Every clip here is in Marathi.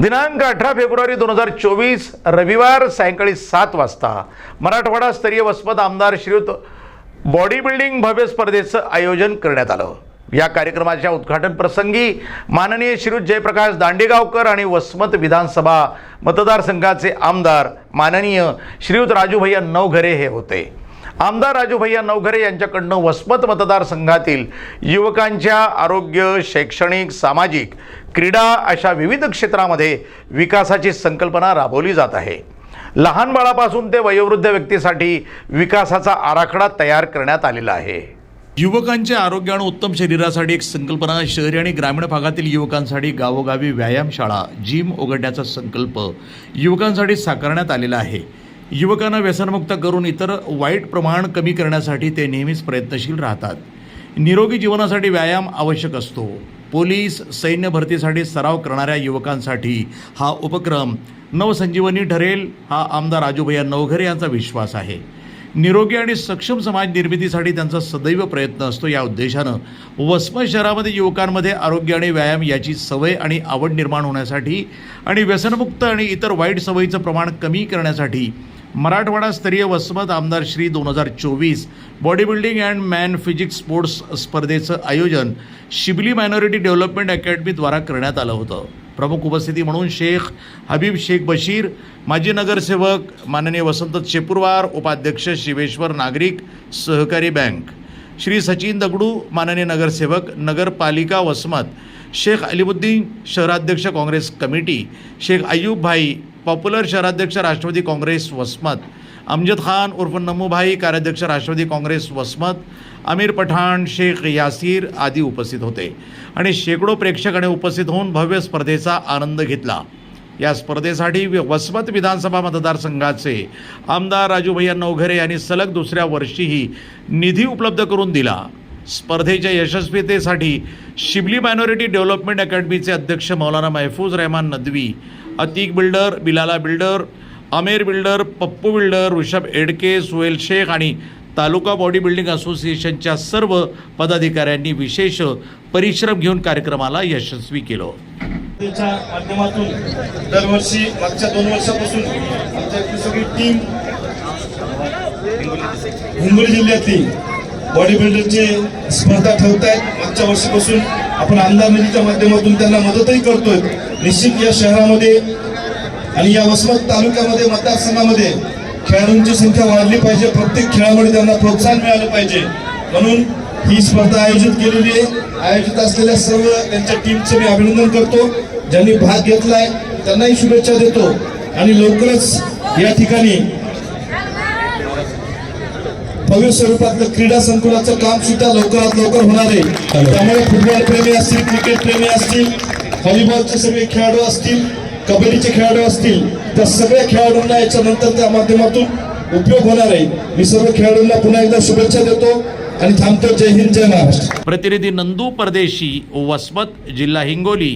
दिनांक अठरा फेब्रुवारी दोन हजार चोवीस रविवार सायंकाळी सात वाजता. मराठवाडा स्तरीय वसमत आमदार श्रीयुत बॉडी बिल्डिंग भव्य स्पर्धेचं आयोजन करण्यात आलं. या कार्यक्रमाच्या उद्घाटन प्रसंगी माननीय श्रीयुत जयप्रकाश दांडेगावकर आणि वसमत विधानसभा मतदारसंघाचे आमदार माननीय श्रीयुत राजूभैया नवघरे हे होते. आमदार राजूभैया नवघरे यांच्याकडनं वसमत मतदारसंघातील युवकांच्या आरोग्य शैक्षणिक सामाजिक क्रीडा अशा विविध क्षेत्रामध्ये विकासाची संकल्पना राबवली जात आहे. लहान बाळापासून ते वयोवृद्ध व्यक्तीसाठी विकासाचा आराखडा तयार करण्यात आलेला आहे. युवकांच्या आरोग्य आणि उत्तम शरीरासाठी एक संकल्पना शहरी आणि ग्रामीण भागातील युवकांसाठी गावोगावी व्यायामशाळा जिम उघडण्याचा संकल्प युवकांसाठी साकारण्यात आलेला आहे. युवकांना व्यसनमुक्त करून इतर वाईट प्रमाण कमी करण्यासाठी ते नेहमीच प्रयत्नशील राहतात. निरोगी जीवनासाठी व्यायाम आवश्यक असतो. पोलीस सैन्य भरतीसाठी सराव करणाऱ्या युवकांसाठी हा उपक्रम नवसंजीवनी ठरेल हा आमदार राजूभैया नवघरे यांचा विश्वास आहे. निरोगी आणि सक्षम समाज निर्मितीसाठी त्यांचा सदैव प्रयत्न असतो. या उद्देशानं वसमत शहरामध्ये युवकांमध्ये आरोग्य आणि व्यायाम याची सवय आणि आवड निर्माण होण्यासाठी आणि व्यसनमुक्त आणि इतर वाईट सवयीचं प्रमाण कमी करण्यासाठी मराठवाडा स्तरीय वसमत आमदार श्री दोन हजार चोवीस bodybuilding and man physique sports स्पर्धेचं आयोजन शिबली मायनॉरिटी डेव्हलपमेंट अकॅडमीद्वारा करण्यात आलं होतं. प्रमुख उपस्थिती म्हणून शेख हबीब शेख बशीर माजी नगरसेवक माननीय वसंत चेपुरवार उपाध्यक्ष शिवेश्वर नागरिक सहकारी बँक. श्री सचिन दगडू माननीय नगरसेवक नगरपालिका वसमत. शेख अलिमुद्दीन शहराध्यक्ष काँग्रेस कमिटी. शेख अय्यूब भाई पॉप्युलर शहराध्यक्ष राष्ट्रवादी काँग्रेस वसमत अमजद खान उर्फ नमूभाई कार्याध्यक्ष राष्ट्रवादी काँग्रेस वसमत आमिर पठाण शेख यासीर आदी उपस्थित होते. आणि शेकडो प्रेक्षकाने उपस्थित होऊन भव्य स्पर्धेचा आनंद घेतला. या स्पर्धेसाठी वसमत विधानसभा मतदारसंघाचे आमदार राजूभैया नवघरे यांनी सलग दुसऱ्या वर्षीही निधी उपलब्ध करून दिला. स्पर्धेच्या यशस्वीतेसाठी शिबली मायनॉरिटी डेव्हलपमेंट अकॅडमीचे अध्यक्ष मौलाना महफूज Rahman Nadvi Atiq builder बिलाला builder Amer builder Pappu builder Rishabh Edke Suhel Shaikh आणि तालुका बॉडी बिल्डिंग असोसिएशनच्या सर्व पदाधिकाऱ्यांनी विशेष परिश्रम घेऊन कार्यक्रमाला यशस्वी केलं. माध्यमातून दरवर्षी मागच्या दोन वर्षापासून आमच्या सगळी टीम हिंगोली जिल्ह्यातली बॉडी बिल्डरचे स्पर्धा ठेवत आहेत मागच्या वर्षीपासून आपण आमदार निधीच्या माध्यमातून त्यांना मदतही करतोय. निश्चित या शहरामध्ये आणि या वसमत तालुक्यामध्ये मतदारसंघामध्ये खेळाडूंची संख्या वाढली पाहिजे. प्रत्येक खेळामध्ये त्यांना प्रोत्साहन मिळालं पाहिजे. म्हणून ही स्पर्धा आयोजित केलेली आहे. आयोजित असलेल्या सर्व त्यांच्या टीमचं मी अभिनंदन करतो. ज्यांनी भाग घेतलाय त्यांनाही शुभेच्छा देतो. आणि लवकरच या ठिकाणी भव्य स्वरूपातलं क्रीडा संकुलाचं काम सुद्धा लवकरात लवकर होणार आहे. त्यामुळे फुटबॉल प्रेमी असतील क्रिकेट प्रेमी असतील व्हॉलीबॉलचे सगळे खेळाडू असतील कबड्डीचे खेळाडू असतील त्या सगळ्या खेळाडूंना याच्यानंतर त्या माध्यमातून उपयोग होणार आहे. मी सर्व खेळाडूंना पुन्हा एकदा शुभेच्छा देतो आणि थांबतो. जय हिंद जय महाराष्ट्र. प्रतिनिधी नंदू परदेशी वसमत जिल्हा Hingoli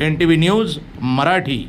N T V news Marathi.